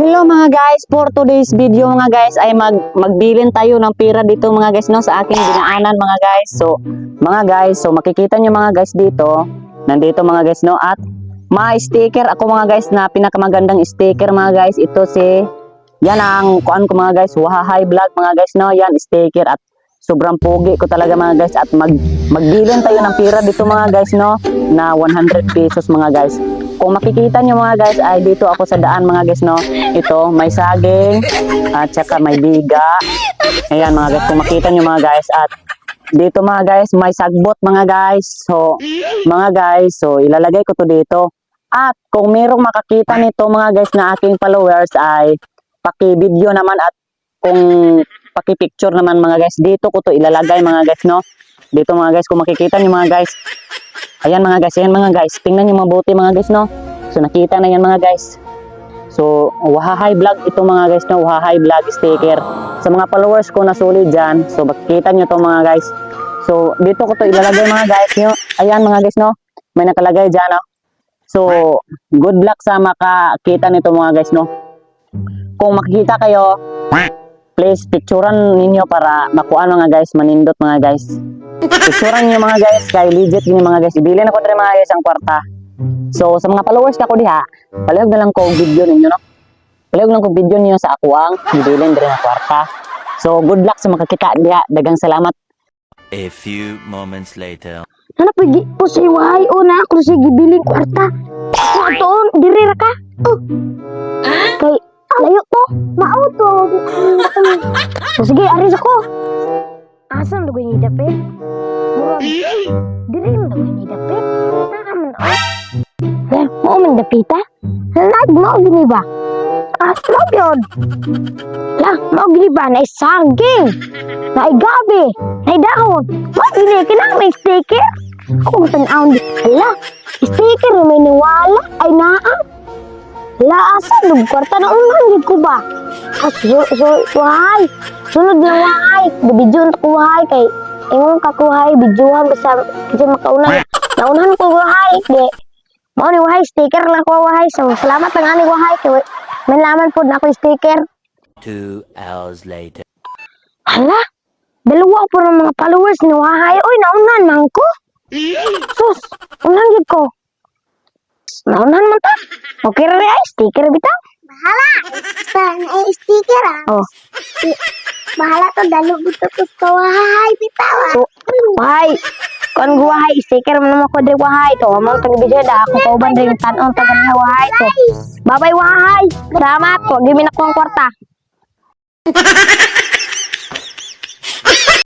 Hello mga guys, for today's video mga guys ay mag magbilin tayo ng pera dito mga guys no sa aking dinaanan mga guys. So mga guys, so makikita nyo mga guys dito, nandito mga guys no at may sticker ako mga guys na pinakamagandang sticker mga guys. Ito si yan ang kuan ko mga guys, Wahahay Vlog mga guys no. Yan sticker at sobrang pogi ko talaga mga guys at mag magbilin tayo ng pera dito mga guys no na 100 pesos mga guys. Kung makikita nyo mga guys ay dito ako sa daan mga guys no. Ito may saging at saka may biga. Ayan mga guys kung makita nyo mga guys at dito mga guys may sagbot mga guys. So mga guys so ilalagay ko to dito. At kung merong makakita nito mga guys na aking followers ay paki-video naman at kung paki-picture naman mga guys dito ko to ilalagay mga guys no. Dito mga guys kung makikita nyo mga guys Ayan mga guys, ayan mga guys. Tingnan nyo mabuti mga guys, no? So nakita na yan mga guys. So, Wahahay Vlog ito mga guys, no? Wahahay Vlog sticker. Sa mga followers ko na sulit dyan, so makikita nyo to mga guys. So, dito ko to ilalagay mga guys nyo. Ayan mga guys, no? May nakalagay dyan, no? So, good luck sa makakita nito mga guys, no? Kung makikita kayo, please picturean ninyo para makuha mga guys, manindot mga guys. Picturean niyo mga guys, kay legit gini mga guys. Ibilin ako diri mga guys ang kwarta. So sa mga followers ko diha, palihog na lang ko og video ninyo no. Palihog lang ko video niyo sa ako ang ibilin diri nga kwarta. So good luck sa makakita diha. Dagang salamat. A few moments later. Ano pagi po si Wahay o na ako si gibiling kwarta. To? Diri ra ka? Oh. Kay layo to. Mao to. So, sige, aris ako. Asan lugoy ni dapit? Murag. Diri mo lugoy ni dapit. O. Eh, mo man dapita? Lag mo gini ba? Ah, slow yun. Lah, mo gini ba? Na saging. Na gabi. Na dahon. What ini? Kinang may sticker? Ako gusto na di. Hala, sticker may niwala. Ay naa. Hala, asa? Lug kwarta na unang ko ba? Ah, so, so, wahay. Sunod na wahay. Bibidyon ko wahay kay Ingon ka ko wahay, bidyuhan basta kasi makaunang. Naunahan ko wahay. Di. Mao ni wahay, sticker lang ko wahay. So, salamat lang ani wahay. Kay may laman po na ako yung sticker. Two hours later. Hala, dalawa po ng mga followers ni Wahay. Oy, naunan man ko. Sus, unan gid ko. Naunan man ta. Okay ra ay sticker bitaw. Bahala. Basta na sticker ah. Oh, Bahala gusto ko sa wahay bitawa. so, Wahay. Kon Wahay, sticker man naman ko di Wahay. To, among tag video da ako kauban ring tanon taga na Wahay to. Bye-bye Wahay. Salamat ko, gimin ako ang kwarta.